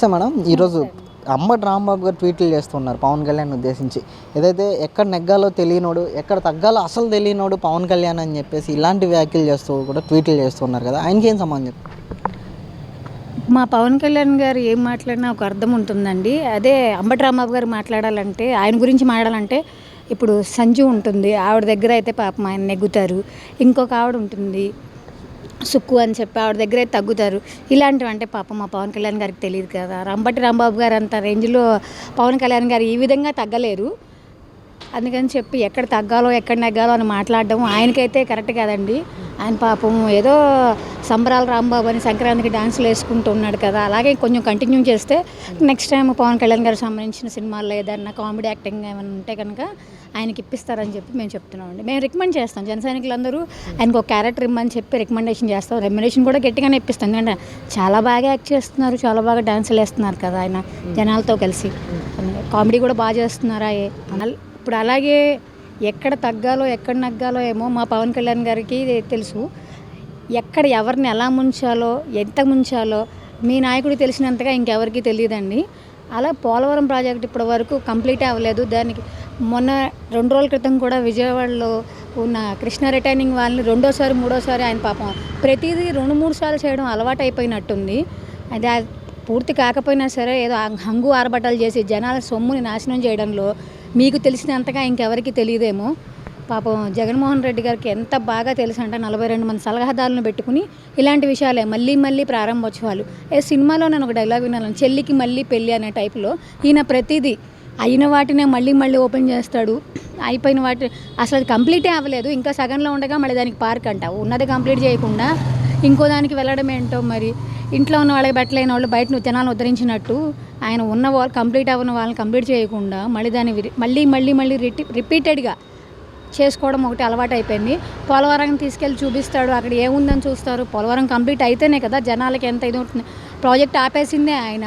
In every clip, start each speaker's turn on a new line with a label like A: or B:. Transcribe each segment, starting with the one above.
A: నమస్తే మేడం ఈరోజు అంబటి రాంబాబు గారు ట్వీట్లు చేస్తున్నారు పవన్ కళ్యాణ్ ఉద్దేశించి. ఏదైతే ఎక్కడ నెగ్గాలో తెలియనోడు ఎక్కడ తగ్గాలో అసలు తెలియనోడు పవన్ కళ్యాణ్ అని చెప్పేసి ఇలాంటి వ్యాఖ్యలు చేస్తూ కూడా ట్వీట్లు చేస్తున్నారు కదా ఆయనకి ఏం సంబంధం?
B: మా పవన్ కళ్యాణ్ గారు ఏం మాట్లాడినా ఒక అర్థం ఉంటుందండి. అదే అంబటి రాంబాబు గారు మాట్లాడాలంటే ఆయన గురించి మాట్లాడాలంటే ఇప్పుడు సంజు ఉంటుంది. ఆవిడ దగ్గర అయితే పాపం ఆయన నెగ్గుతారు. ఇంకొక ఆవిడ ఉంటుంది. సుక్కు అని చెప్పి ఆవిడ దగ్గర తగ్గుతారు. ఇలాంటివి అంటే పాపం మా పవన్ కళ్యాణ్ గారికి తెలియదు కదా. రంబటి రాంబాబు గారు అంత రేంజ్లో పవన్ కళ్యాణ్ గారు ఈ విధంగా తగ్గలేరు. అందుకని చెప్పి ఎక్కడ తగ్గాలో ఎక్కడ నెగ్గాలో అని మాట్లాడడం ఆయనకైతే కరెక్ట్ కాదండి. ఆయన పాపం ఏదో సంబరాల రాంబాబు అని సంక్రాంతికి డాన్సులు వేసుకుంటూ ఉన్నాడు కదా. అలాగే కొంచెం కంటిన్యూ చేస్తే నెక్స్ట్ టైం పవన్ కళ్యాణ్ గారికి సంబంధించిన సినిమాల్లో ఏదన్నా కామెడీ యాక్టింగ్ ఏమైనా ఉంటే కనుక ఆయనకి ఇప్పిస్తారని చెప్పి మేము చెప్తున్నామండి. మేము రికమెండ్ చేస్తాం. జన సైనికులందరూ ఆయనకు ఒక క్యారెక్టర్ ఇమ్మని చెప్పి రికమెండేషన్ చేస్తాం. రెమ్యునేషన్ కూడా గట్టిగానే ఇప్పిస్తాం. ఎందుకంటే చాలా బాగా యాక్ట్ చేస్తున్నారు. చాలా బాగా డాన్సులు వేస్తున్నారు కదా ఆయన. జనాలతో కలిసి. కామెడీ కూడా బాగా చేస్తున్నారా ఇప్పుడు అలాగే ఎక్కడ తగ్గాలో ఎక్కడ నగ్గాలో ఏమో మా పవన్ కళ్యాణ్ గారికి తెలుసు. ఎక్కడ ఎవరిని ఎలా ముంచాలో ఎంత ముంచాలో మీ నాయకుడు తెలిసినంతగా ఇంకెవరికి తెలియదండి. అలా పోలవరం ప్రాజెక్ట్ ఇప్పటి వరకు కంప్లీట్ అవ్వలేదు. దానికి మొన్న రెండు రోజుల క్రితం కూడా విజయవాడలో ఉన్న కృష్ణ రిటైనింగ్ వాళ్ళని రెండోసారి మూడోసారి ఆయన పాపం ప్రతిదీ రెండు మూడు సార్లు చేయడం అలవాటు అయిపోయినట్టుంది అది పూర్తి కాకపోయినా సరే ఏదో హంగు ఆరబట్టాలు చేసి జనాల సొమ్ముని నాశనం చేయడంలో మీకు తెలిసినంతగా ఇంకెవరికి తెలియదేమో. పాపం జగన్మోహన్ రెడ్డి గారికి ఎంత బాగా తెలుసు అంటే నలభై రెండు మంది సలహాదారులను పెట్టుకుని ఇలాంటి విషయాలే మళ్ళీ మళ్ళీ ప్రారంభోత్సవాలు. ఏ సినిమాలో నేను ఒక డైలాగ్ విన్నాను చెల్లికి మళ్ళీ పెళ్ళి అనే టైప్లో ఈయన ప్రతిదీ అయిన వాటినే మళ్ళీ మళ్ళీ ఓపెన్ చేస్తాడు. అయిపోయిన వాటి అసలు అది కంప్లీటే అవ్వలేదు. ఇంకా సగంలో ఉండగా మళ్ళీ దానికి పార్క్ అంట. ఉన్నది కంప్లీట్ చేయకుండా ఇంకో దానికి వెళ్ళడం ఏంటో మరి? ఇంట్లో ఉన్న వాళ్ళకి బట్టలైన వాళ్ళు బయట జనాలు జనాలను ఉద్ధరించినట్టు ఆయన ఉన్న వాళ్ళు కంప్లీట్ అవ్వని వాళ్ళని కంప్లీట్ చేయకుండా మళ్ళీ దాన్ని మళ్ళీ మళ్ళీ మళ్ళీ రిటి రిపీటెడ్గా చేసుకోవడం ఒకటి అలవాటు అయిపోయింది. పోలవరం తీసుకెళ్ళి చూపిస్తాడు. అక్కడ ఏముందని చూస్తారు. పోలవరం కంప్లీట్ అయితేనే కదా జనాలకి ఎంత ఇది ఉంటుంది. ప్రాజెక్ట్ ఆపేసిందే ఆయన.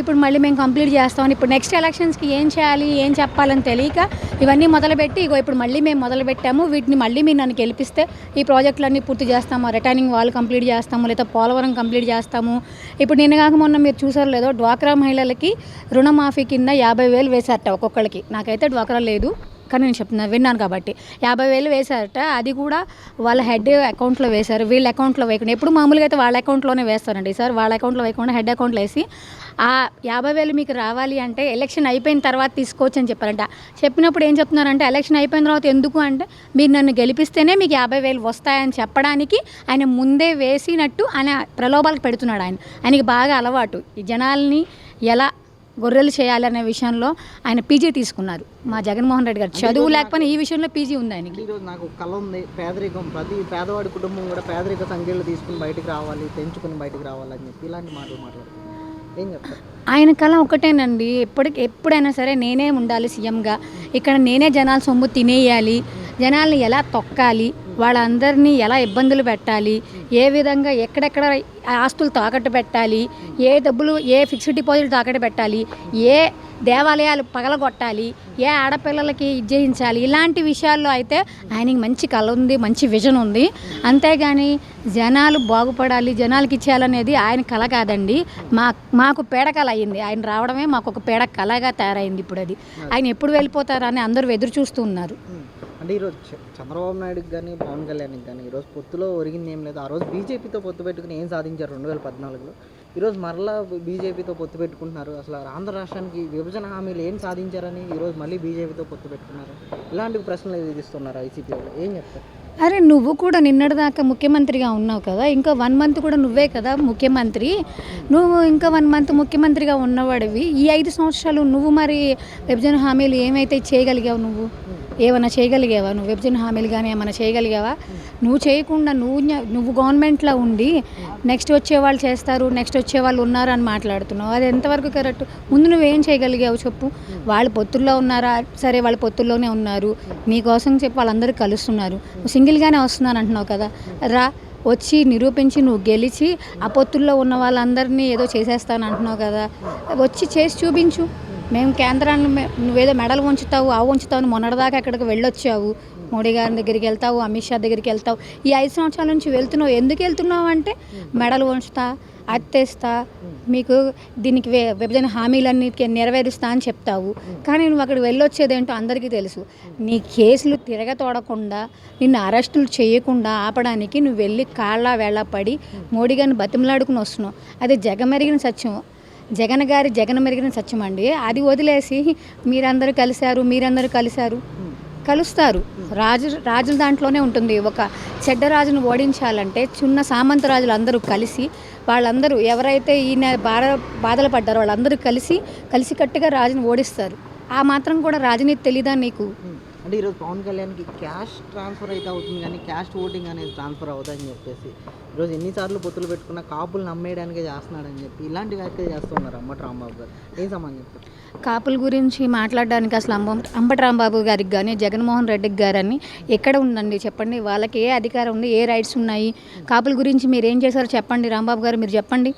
B: ఇప్పుడు మళ్ళీ మేము కంప్లీట్ చేస్తామని ఇప్పుడు నెక్స్ట్ ఎలక్షన్స్కి ఏం చేయాలి ఏం చెప్పాలని తెలియక ఇవన్నీ మొదలుపెట్టి ఇగో ఇప్పుడు మళ్ళీ మేము మొదలు పెట్టాము వీటిని మళ్ళీ మీరు నన్ను గెలిపిస్తే ఈ ప్రాజెక్టులన్నీ పూర్తి చేస్తాము. రిటర్నింగ్ వాళ్ళు కంప్లీట్ చేస్తాము. లేదా పోలవరం కంప్లీట్ చేస్తాము. ఇప్పుడు నిన్న కాక మొన్న మీరు చూసారు లేదో డ్వాక్రా మహిళలకి రుణమాఫీ కింద యాభై వేలు వేశారట ఒక్కొక్కరికి నాకైతే డ్వాక్రా లేదు. కానీ నేను చెప్తున్నాను విన్నాను కాబట్టి. యాభై వేలు వేశారట అది కూడా వాళ్ళ హెడ్ అకౌంట్లో వేశారు. వీళ్ళ అకౌంట్లో వేయకుండా ఎప్పుడు మామూలుగా అయితే వాళ్ళ అకౌంట్లోనే వేస్తారండి సార్. వాళ్ళ అకౌంట్లో వేయకుండా హెడ్ అకౌంట్లో వేసి ఆ యాభై వేలు మీకు రావాలి అంటే ఎలక్షన్ అయిపోయిన తర్వాత తీసుకోవచ్చు అని చెప్పారంట. చెప్పినప్పుడు ఏం చెప్తున్నారంటే ఎలక్షన్ అయిపోయిన తర్వాత ఎందుకు అంటే మీరు నన్ను గెలిపిస్తేనే మీకు యాభై వేలు వస్తాయని చెప్పడానికి ఆయన ముందే వేసినట్టు ఆయన ప్రలోభాలకు పెడుతున్నాడు ఆయన. ఆయనకి బాగా అలవాటు. ఈ జనాల్ని ఎలా గొర్రెలు చేయాలనే విషయంలో ఆయన పీజీ తీసుకున్నారు. మా జగన్మోహన్ రెడ్డి గారు చదువు లేకపోయినా ఈ విషయంలో పీజీ ఉంది ఆయనకి.
A: ఈరోజు నాకు కళ ఉంది పేదరికం. ప్రతి పేదవాడి కుటుంబం కూడా పేదరిక సంఖ్యలు తీసుకుని బయటికి రావాలి తెంచుకుని బయటికి రావాలి అని చెప్పి ఇలాంటి మాటలు మాట్లాడుతున్నారు. ఏం చెప్తారు?
B: ఆయన కళ ఒకటేనండి. ఎప్పటికి ఎప్పుడైనా సరే నేనే ఉండాలి సీఎంగా. ఇక్కడ నేనే జనాల సొమ్ము తినేయాలి. జనాల్ని ఎలా తొక్కాలి? వాళ్ళందరినీ ఎలా ఇబ్బందులు పెట్టాలి? ఏ విధంగా ఎక్కడెక్కడ ఆస్తులు తాకట్టు పెట్టాలి? ఏ డబ్బులు ఏ ఫిక్స్డ్ డిపాజిట్ తాకట్టు పెట్టాలి? ఏ దేవాలయాలు పగలగొట్టాలి? ఏ ఆడపిల్లలకి ఇచ్చేయించాలి ఇలాంటి విషయాల్లో అయితే ఆయనకి మంచి కళ ఉంది మంచి విజన్ ఉంది. అంతేగాని జనాలు బాగుపడాలి జనాలకి ఇచ్చేయాలనేది ఆయన కళ కాదండి. మా మాకు పేడకళ అయింది. ఆయన రావడమే మాకు ఒక పేడ కళగా తయారైంది ఇప్పుడు అది ఆయన ఎప్పుడు వెళ్ళిపోతారని అందరూ ఎదురు చూస్తూ ఉన్నారు.
A: అంటే ఈరోజు చంద్రబాబు నాయుడుకి కానీ పవన్ కళ్యాణ్కి కానీ ఈరోజు పొత్తులో ఒరిగింది ఏం లేదు. ఆ రోజు బీజేపీతో పొత్తు పెట్టుకుని ఏం సాధించారు రెండు వేల పద్నాలుగులో? ఈరోజు మరలా బీజేపీతో పొత్తు పెట్టుకుంటున్నారు. అసలు ఆంధ్ర రాష్ట్రానికి విభజన హామీలు ఏం సాధించారని ఈరోజు మళ్ళీ బీజేపీతో పొత్తు పెట్టుకున్నారు. ఇలాంటి ప్రశ్నలు విధిస్తున్నారు ఐసీపీ వాళ్ళు. ఏం చెప్తారు?
B: అరే నువ్వు కూడా నిన్నటిదాకా ముఖ్యమంత్రిగా ఉన్నావు కదా. ఇంకా వన్ మంత్ కూడా నువ్వే కదా ముఖ్యమంత్రి. నువ్వు ఇంకా వన్ మంత్ ముఖ్యమంత్రిగా ఉన్నవాడివి. ఈ ఐదు సంవత్సరాలు నువ్వు మరి విభజన హామీలు ఏమైతే చేయగలిగావు నువ్వు? ఏమైనా చేయగలిగావా? నువ్వు విభజన హామీలు కానీ ఏమైనా చేయగలిగావా? నువ్వు చేయకుండా నువ్వు నువ్వు గవర్నమెంట్లో ఉండి నెక్స్ట్ వచ్చే వాళ్ళు చేస్తారు నెక్స్ట్ వచ్చే వాళ్ళు ఉన్నారు అని మాట్లాడుతున్నావు. అది ఎంతవరకు కరెక్ట్? ముందు నువ్వేం చేయగలిగావు చెప్పు. వాళ్ళు పొత్తుల్లో ఉన్నారా? సరే వాళ్ళు పొత్తుల్లోనే ఉన్నారు. నీకోసం చెప్పి వాళ్ళందరూ కలుస్తున్నారు. నువ్వు సింగిల్గానే వస్తున్నాను అంటున్నావు కదా. రా వచ్చి నిరూపించి నువ్వు గెలిచి ఆ పొత్తుల్లో ఉన్న వాళ్ళందరినీ ఏదో చేసేస్తాను అంటున్నావు కదా. వచ్చి చేసి చూపించు. మేము కేంద్రాన్ని నువ్వేదో మెడలు ఉంచుతావు ఆ ఉంచుతావు అని మొన్నటిదాకా ఎక్కడికి వెళ్ళొచ్చావు. మోడీ గారి దగ్గరికి వెళ్తావు అమిత్ షా దగ్గరికి వెళ్తావు. ఈ ఐదు సంవత్సరాల నుంచి వెళ్తున్నావు. ఎందుకు వెళ్తున్నావు అంటే మెడలు ఉంచుతా అత్తేస్తా మీకు దీనికి విభజన హామీలన్నిటికీ నెరవేరుస్తా అని చెప్తావు. కానీ నువ్వు అక్కడ వెళ్ళొచ్చేదేంటో అందరికీ తెలుసు. నీ కేసులు తిరగతోడకుండా నిన్ను అరెస్టులు చేయకుండా ఆపడానికి నువ్వు వెళ్ళి కాళ్ళ వేళ పడి మోడీ గారిని బతిమలాడుకుని వస్తున్నావు. అది జగమెరిగిన సత్యం. జగన్ గారి జగన్ మెరిగిన సత్యం అండి. అది వదిలేసి మీరందరూ కలిశారు మీరందరూ కలిశారు. కలుస్తారు. రాజు రాజుల దాంట్లోనే ఉంటుంది. ఒక చెడ్డ రాజును ఓడించాలంటే చిన్న సామంత రాజులు అందరూ కలిసి వాళ్ళందరూ ఎవరైతే ఈయన బాధ బాధలు పడ్డారో వాళ్ళందరూ కలిసి కలిసికట్టుగా రాజుని ఓడిస్తారు. ఆ మాత్రం కూడా రాజనీతి తెలీదా నీకు?
A: అంటే ఈరోజు పవన్ కళ్యాణ్కి క్యాష్ ట్రాన్స్ఫర్ అయితే అవుతుంది కానీ క్యాష్ ఓటింగ్ అనేది ట్రాన్స్ఫర్ అవుతుందని చెప్పేసి ఈరోజు ఎన్నిసార్లు పొత్తులు పెట్టుకున్న కాపులు నమ్మేయడానికే చేస్తున్నాడని చెప్పి ఇలాంటి వ్యాఖ్యలు చేస్తున్నారు అమ్మటి రాంబాబు గారు. ఏం సమాన్ చెప్తారు
B: కాపుల గురించి మాట్లాడడానికి అసలు అంబ అంబటి రాంబాబు గారికి కానీ జగన్మోహన్ రెడ్డికి గారని ఎక్కడ ఉందండి చెప్పండి? వాళ్ళకి ఏ అధికారం ఉంది? ఏ రైట్స్ ఉన్నాయి? కాపుల గురించి మీరు ఏం చేశారో చెప్పండి. రాంబాబు గారు మీరు చెప్పండి.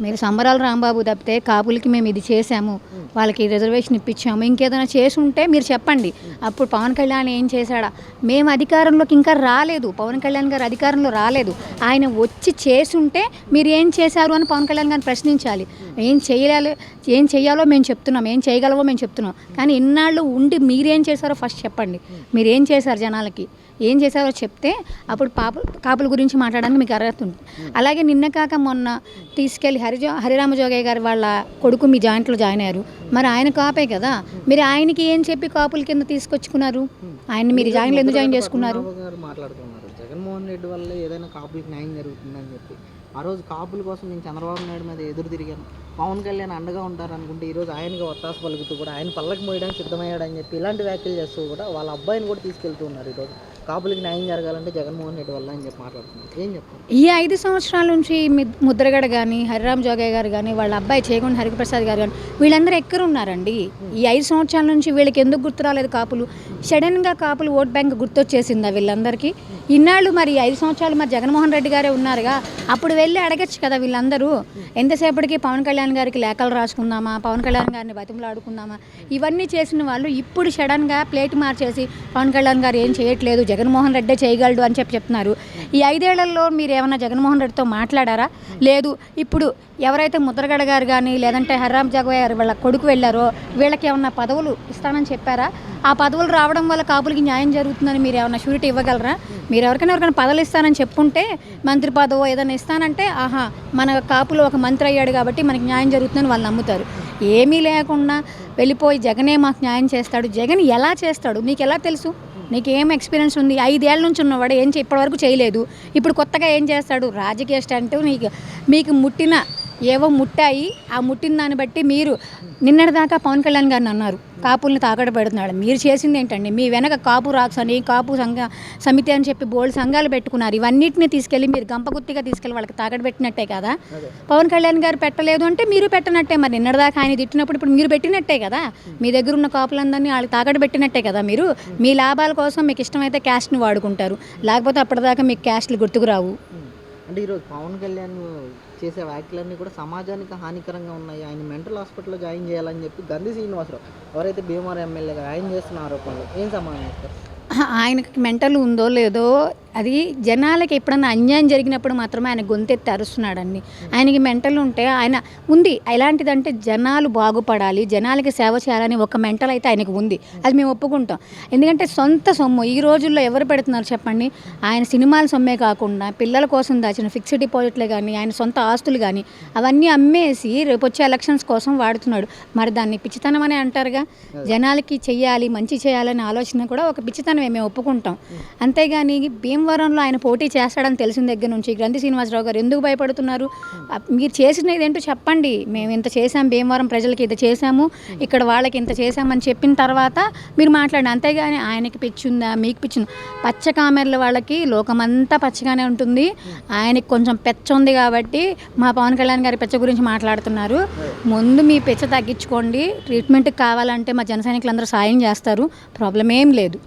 B: మీరు సంబరాలు రాంబాబు తప్పితే కాపులకి మేము ఇది చేసాము వాళ్ళకి రిజర్వేషన్ ఇప్పించాము ఇంకేదైనా చేసి ఉంటే మీరు చెప్పండి. అప్పుడు పవన్ కళ్యాణ్ ఏం చేశాడా? మేము అధికారంలోకి ఇంకా రాలేదు. పవన్ కళ్యాణ్ గారు అధికారంలో రాలేదు. ఆయన వచ్చి చేసి ఉంటే మీరు ఏం చేశారు అని పవన్ కళ్యాణ్ గారిని ప్రశ్నించాలి. ఏం చేయాలి ఏం చేయాలో మేము చెప్తున్నాం ఏం చేయగలవో మేము చెప్తున్నాం. కానీ ఇన్నాళ్ళు ఉండి మీరేం చేశారో ఫస్ట్ చెప్పండి. మీరు ఏం చేశారు జనాలకి? ఏం చేశారో చెప్తే అప్పుడు పాప కాపుల గురించి మాట్లాడడానికి మీకు అర్హత ఉంది. అలాగే నిన్న కాక మొన్న తీసుకెళ్ళి హరిజో హరిరామజోగయ్య గారు వాళ్ళ కొడుకు మీ జాయింట్లో జాయిన్ అయ్యారు. మరి ఆయన కాపే కదా. మీరు ఆయనకి ఏం చెప్పి కాపుల కింద తీసుకొచ్చుకున్నారు? ఆయన మీరు జాయిన్లో ఎందుకు జాయిన్ చేసుకున్నారు?
A: మాట్లాడుతున్నారు. జగన్మోహన్ రెడ్డి వల్ల ఏదైనా కాపులకు న్యాయం జరుగుతుందని చెప్పి. ఆ రోజు కాపుల కోసం నేను చంద్రబాబు నాయుడు మీద ఎదురు తిరిగాను. పవన్ కళ్యాణ్ అండగా ఉంటారు అనుకుంటే ఈరోజు ఆయనకి ఒత్తాస పలుకుతూ కూడా ఆయన పళ్ళకి మోయడానికి సిద్ధమయ్యాడని చెప్పి ఇలాంటి వ్యాఖ్యలు చేస్తూ కూడా వాళ్ళ అబ్బాయిని కూడా తీసుకెళ్తూ ఉన్నారు ఈరోజు కాపులకి న్యాయం జరగాలంటే జగన్మోహన్ రెడ్డి వల్ల అని చెప్పి మాట్లాడుతున్నారు. ఏం చెప్తారు?
B: ఈ ఐదు సంవత్సరాల నుంచి ముద్రగడ కానీ హరిరామ్ జోగయ్య గారు కానీ వాళ్ళ అబ్బాయి చేయకుండా హరిప్రసాద్ గారు కానీ వీళ్ళందరూ ఎక్కడున్నారండి? ఈ ఐదు సంవత్సరాల నుంచి వీళ్ళకి ఎందుకు గుర్తు రాలేదు కాపులు? సడన్గా కాపులు ఓట్ బ్యాంక్ గుర్తొచ్చేసిందా వీళ్ళందరికీ? ఇన్నాళ్ళు మరి ఐదు సంవత్సరాలు మరి జగన్మోహన్ రెడ్డి గారే ఉన్నారుగా అప్పుడు వెళ్ళి అడగచ్చు కదా వీళ్ళందరూ. ఎంతసేపటికి పవన్ కళ్యాణ్ గారికి లేఖలు రాసుకుందామా పవన్ కళ్యాణ్ గారిని బతిమలాడుకుందామా? ఇవన్నీ చేసిన వాళ్ళు ఇప్పుడు సడన్గా ప్లేట్ మార్చేసి పవన్ కళ్యాణ్ గారు ఏం చేయట్లేదు జగన్మోహన్ రెడ్డే చేయగలడు అని చెప్పి చెప్తున్నారు. ఈ ఐదేళ్ళలో మీరు ఏమైనా జగన్మోహన్ రెడ్డితో మాట్లాడారా? లేదు. ఇప్పుడు ఎవరైతే ముద్రగడ గారు కానీ లేదంటే హర్రామ్ జగవయ్య గారు వాళ్ళ కొడుకు వెళ్ళారో వీళ్ళకి ఏమన్నా పదవులు ఇస్తానని చెప్పారా? ఆ పదవులు రావడం వల్ల కాపులకి న్యాయం జరుగుతుందని మీరు ఏమైనా షూరిటీ ఇవ్వగలరా? మీరు ఎవరికైనా ఎవరికైనా పదవులు ఇస్తానని చెప్పుంటే మంత్రి పదవో ఏదైనా ఇస్తానంటే ఆహా మన కాపులో ఒక మంత్రి అయ్యాడు కాబట్టి మనకి న్యాయం జరుగుతుందని వాళ్ళు నమ్ముతారు. ఏమీ లేకుండా వెళ్ళిపోయి జగనే మాకు న్యాయం చేస్తాడు. జగన్ ఎలా చేస్తాడు? మీకు ఎలా తెలుసు? నీకు ఏం ఎక్స్పీరియన్స్ ఉంది? ఐదేళ్ళ నుంచి ఉన్నవాడు ఏం చే- ఇప్పటివరకు చేయలేదు. ఇప్పుడు కొత్తగా ఏం చేస్తాడు? రాజకీయ స్టంట్ నీకు మీకు ముట్టిన ఏవో ముట్టాయి. ఆ ముట్టిన దాన్ని బట్టి మీరు నిన్నటిదాకా పవన్ కళ్యాణ్ గారిని అన్నారు. కాపుల్ని తాకడ పెడుతున్నాడు. మీరు చేసింది ఏంటండి? మీ వెనక కాపు రాక్స్ అని కాపు సంఘ సమితి అని చెప్పి బోల్డ్ సంఘాలు పెట్టుకున్నారు. ఇవన్నిటిని తీసుకెళ్ళి మీరు గంపగుత్తిగా తీసుకెళ్ళి వాళ్ళకి తాకడ పెట్టినట్టే కదా? పవన్ కళ్యాణ్ గారు పెట్టలేదు అంటే మీరు పెట్టనట్టే మరి. నిన్నటిదాకా ఆయన తిట్టినప్పుడు ఇప్పుడు మీరు పెట్టినట్టే కదా? మీ దగ్గర ఉన్న కాపులందరినీ వాళ్ళకి తాకట్టు పెట్టినట్టే కదా మీరు? మీ లాభాల కోసం మీకు ఇష్టమైతే క్యాస్ట్ని వాడుకుంటారు. లేకపోతే అప్పటిదాకా మీకు క్యాస్ట్లు గుర్తుకు రావు.
A: అంటే ఈరోజు పవన్ కళ్యాణ్ చేసే వ్యాఖ్యలన్నీ కూడా సమాజానికి హానికరంగా ఉన్నాయి. ఆయన మెంటల్ హాస్పిటల్లో జాయిన్ చేయాలని చెప్పి గంధి శ్రీనివాసరావు ఎవరైతే భీమవరం ఎమ్మెల్యేగా ఆయన చేస్తున్న ఆరోపణలు ఏం సమాధానం
B: ఆయనకి మెంటల్ ఉందో లేదో అది జనాలకి ఎప్పుడన్నా అన్యాయం జరిగినప్పుడు మాత్రమే ఆయన గొంతెత్తి అరుస్తున్నాడండి. ఆయనకి మెంటల్ ఉంటే ఆయన ఉంది. ఎలాంటిదంటే జనాలు బాగుపడాలి జనాలకి సేవ చేయాలని ఒక మెంటల్ అయితే ఆయనకు ఉంది. అది మేము ఒప్పుకుంటాం. ఎందుకంటే సొంత సొమ్ము ఈ రోజుల్లో ఎవరు పెడుతున్నారు చెప్పండి? ఆయన సినిమాల సొమ్మే కాకుండా పిల్లల కోసం దాచిన ఫిక్స్డ్ డిపాజిట్లే కానీ ఆయన సొంత ఆస్తులు కానీ అవన్నీ అమ్మేసి రేపు వచ్చే ఎలక్షన్స్ కోసం వాడుతున్నాడు. మరి దాన్ని పిచ్చితనం అని అంటారుగా? జనాలకి చెయ్యాలి మంచి చేయాలనే ఆలోచన కూడా ఒక పిచ్చితనమే. మేము ఒప్పుకుంటాం. అంతేగాని భీమవరంలో ఆయన పోటీ చేస్తాడని తెలిసిన దగ్గర నుంచి గ్రంథి శ్రీనివాసరావు గారు ఎందుకు భయపడుతున్నారు? మీరు చేసినది ఏంటో చెప్పండి. మేము ఇంత చేసాం భీమవరం ప్రజలకి ఇంత చేసాము ఇక్కడ వాళ్ళకి ఇంత చేసామని చెప్పిన తర్వాత మీరు మాట్లాడండి. అంతేగాని ఆయనకి పిచ్చిందా? మీకు పిచ్చిందా? పచ్చ కామెర్ల వాళ్ళకి లోకమంతా పచ్చగానే ఉంటుంది. ఆయనకి కొంచెం పెచ్చ ఉంది కాబట్టి మా పవన్ కళ్యాణ్ గారి పెచ్చ గురించి మాట్లాడుతున్నారు. ముందు మీ పెచ్చ తగ్గించుకోండి. ట్రీట్మెంట్కి కావాలంటే మా జన సైనికులందరూ సాయం చేస్తారు. ప్రాబ్లం ఏం లేదు.